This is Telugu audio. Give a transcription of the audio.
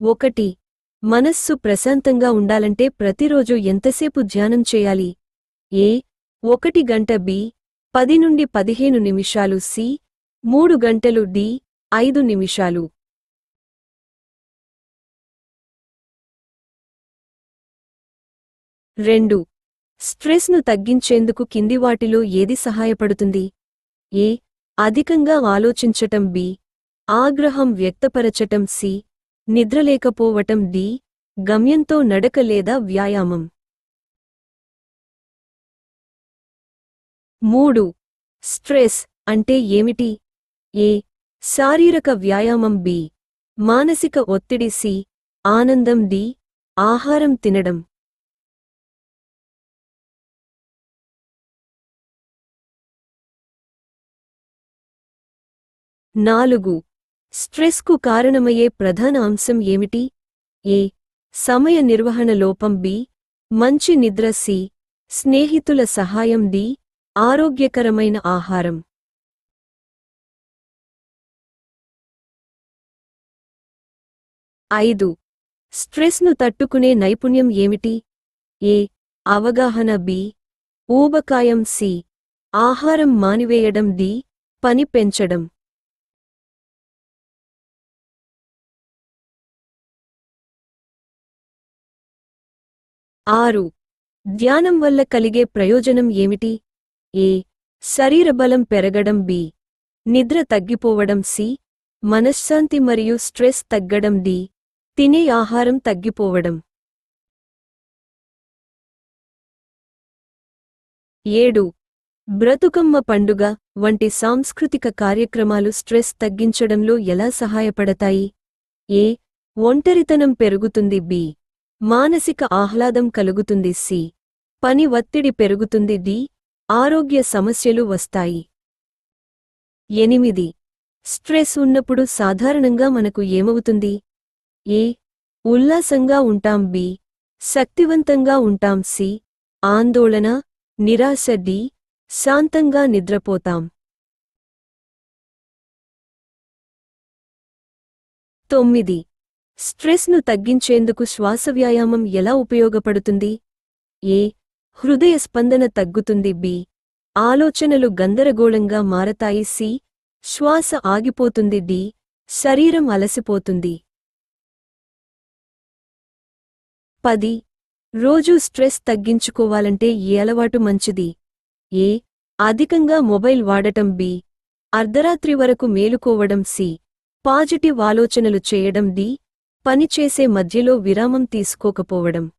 ఒకటి. మనస్సు ప్రశాంతంగా ఉండాలంటే ప్రతిరోజు ఎంతసేపు ధ్యానం చేయాలి? ఏ. ఒకటి గంట బి. పది నుండి పదిహేను నిమిషాలు సి. మూడు గంటలు డి. ఐదు నిమిషాలు. రెండు. స్ట్రెస్ను తగ్గించేందుకు కింది వాటిలో ఏది సహాయపడుతుంది? ఏ. అధికంగా ఆలోచించటం బి. ఆగ్రహం వ్యక్తపరచటం సి. నిద్రలేకపోవటం డి గమ్యంతో నడక లేదా వ్యాయామం. మూడు. స్ట్రెస్ అంటే ఏమిటి? ఏ. శారీరక వ్యాయామం బి. మానసిక ఒత్తిడి సి. ఆనందం డి ఆహారం తినడం. నాలుగు. స్ట్రెస్కు కారణమయ్యే ప్రధాన అంశం ఏమిటి? ఏ. సమయ నిర్వహణ లోపం. బి. మంచి నిద్ర. సి. స్నేహితుల సహాయం. డి. ఆరోగ్యకరమైన ఆహారం. ఐదు. స్ట్రెస్ను తట్టుకునే నైపుణ్యం ఏమిటి? ఏ. అవగాహన. బి. ఊబకాయం. సి. ఆహారం మానివేయడం. డి. పని పెంచడం. ఆరు. ధ్యానం వల్ల కలిగే ప్రయోజనం ఏమిటి? ఏ. శరీర బలం పెరగడం బి. నిద్ర తగ్గిపోవడం సి. మనశ్శాంతి మరియు స్ట్రెస్ తగ్గడం డి. తినే ఆహారం తగ్గిపోవడం. ఏడు. బ్రతుకమ్మ పండుగ వంటి సాంస్కృతిక కార్యక్రమాలు స్ట్రెస్ తగ్గించడంలో ఎలా సహాయపడతాయి? ఏ. ఒంటరితనం పెరుగుతుంది బి. మానసిక ఆహ్లాదం కలుగుతుంది సి. పని ఒత్తిడి పెరుగుతుంది డి. ఆరోగ్య సమస్యలు వస్తాయి. ఎనిమిది. స్ట్రెస్ ఉన్నప్పుడు సాధారణంగా మనకు ఏమవుతుంది? ఏ. ఉల్లాసంగా ఉంటాం బి. శక్తివంతంగా ఉంటాం సి. ఆందోళన నిరాశ డి. శాంతంగా నిద్రపోతాం. తొమ్మిది. స్ట్రెస్ను తగ్గించేందుకు శ్వాస వ్యాయామం ఎలా ఉపయోగపడుతుంది? ఏ. హృదయ స్పందన తగ్గుతుంది. బి. ఆలోచనలు గందరగోళంగా మారతాయి. సి. శ్వాస ఆగిపోతుంది. డి. శరీరం అలసిపోతుంది. పది. రోజూ స్ట్రెస్ తగ్గించుకోవాలంటే ఏ అలవాటు మంచిది? ఏ. అధికంగా మొబైల్ వాడటం. బి. అర్ధరాత్రి వరకు మేలుకోవడం. సి. పాజిటివ్ ఆలోచనలు చేయడం. డి. పనిచేసే మధ్యలో విరామం తీసుకోకపోవడం.